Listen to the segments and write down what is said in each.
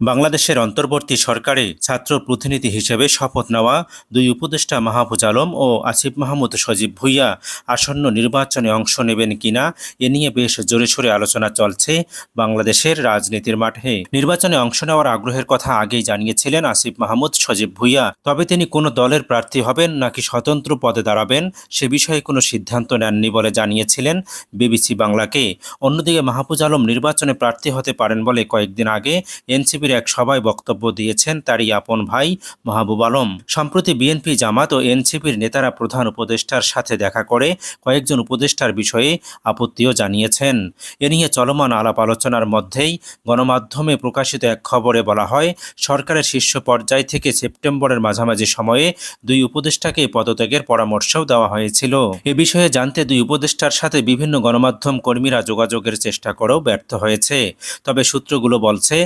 বাংলাদেশের অন্তর্বর্তী সরকারে ছাত্র প্রতিনিধি হিসেবে শপথ নেওয়া দুই উপদেষ্টা মাহফুজ আলম ও আসিফ মাহমুদ সজীব ভুইয়া আসন্ন নির্বাচনে অংশ নেবেন কিনা এ নিয়ে বেশ জোরে সোরে আলোচনা চলছে বাংলাদেশের রাজনীতির মাঠে। নির্বাচনে অংশ নেওয়ার আগ্রহের কথা আগেই জানিয়েছিলেন আসিফ মাহমুদ সজীব ভুইয়া। তবে তিনি কোনো দলের প্রার্থী হবেন নাকি স্বতন্ত্র পদে দাঁড়াবেন সে বিষয়ে কোনো সিদ্ধান্ত নেননি বলে জানিয়েছিলেন বিবিসি বাংলাকে। অন্যদিকে মাহফুজ আলম নির্বাচনে প্রার্থী হতে পারেন বলে কয়েকদিন আগে এনসিপির এক সভায় বক্তব্য দিয়েছেন তারই আপন ভাই মাহবুব আলম। সম্প্রতি বিএনপি জামাত ও এনসিপির নেতারা প্রধান উপদেষ্টার সাথে দেখা করে কয়েকজন উপদেষ্টার বিষয়ে আপত্তিও জানিয়েছেন। এ নিয়ে চলমান আলাপ আলোচনার মধ্যেই গণমাধ্যমে প্রকাশিত এক খবরে বলা হয়, সরকারের শীর্ষ পর্যায় থেকে সেপ্টেম্বরের মাঝামাঝি সময়ে দুই উপদেষ্টাকে পদত্যাগের পরামর্শও দেওয়া হয়েছিল। এ বিষয়ে জানতে দুই উপদেষ্টার সাথে বিভিন্ন গণমাধ্যম কর্মীরা যোগাযোগের চেষ্টা করেও ব্যর্থ হয়েছে। তবে সূত্রগুলো বলছে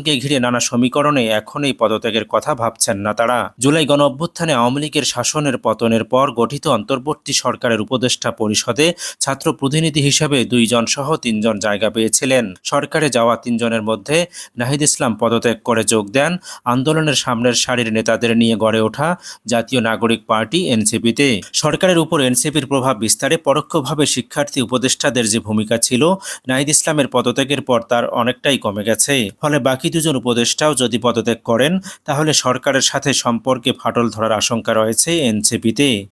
নির্বাচনকে ঘিরে নানা সমীকরণে এখন এই পদত্যাগের কথা ভাবছেন না তারা। জুলাই গণ অভ্যুত্থানে আওয়ামী লীগের শাসনের পতনের পর গঠিত অন্তর্বর্তী সরকারের উপদেষ্টা পরিষদে ছাত্র প্রতিনিধি হিসেবে দুইজন সহ তিনজন জায়গা পেয়েছিলেন। সরকারে যাওয়া তিনজনের মধ্যে নাহিদ ইসলাম পদত্যাগ করে যোগ দেন। আন্দোলনের সামনের সারির নেতাদের নিয়ে গড়ে ওঠা জাতীয় নাগরিক পার্টি এনসিপিতে। সরকারের উপর এনসিপির প্রভাব বিস্তারে পরোক্ষভাবে শিক্ষার্থী উপদেষ্টাদের যে ভূমিকা ছিল, নাহিদ ইসলামের পদত্যাগের পর তার অনেকটাই কমে গেছে। ফলে বাকি দুজন উপদেষ্টাও যদি পদত্যাগ করেন তাহলে সরকারের সাথে সম্পর্কে ফাটল ধরার আশঙ্কা রয়েছে এনসিপিতে।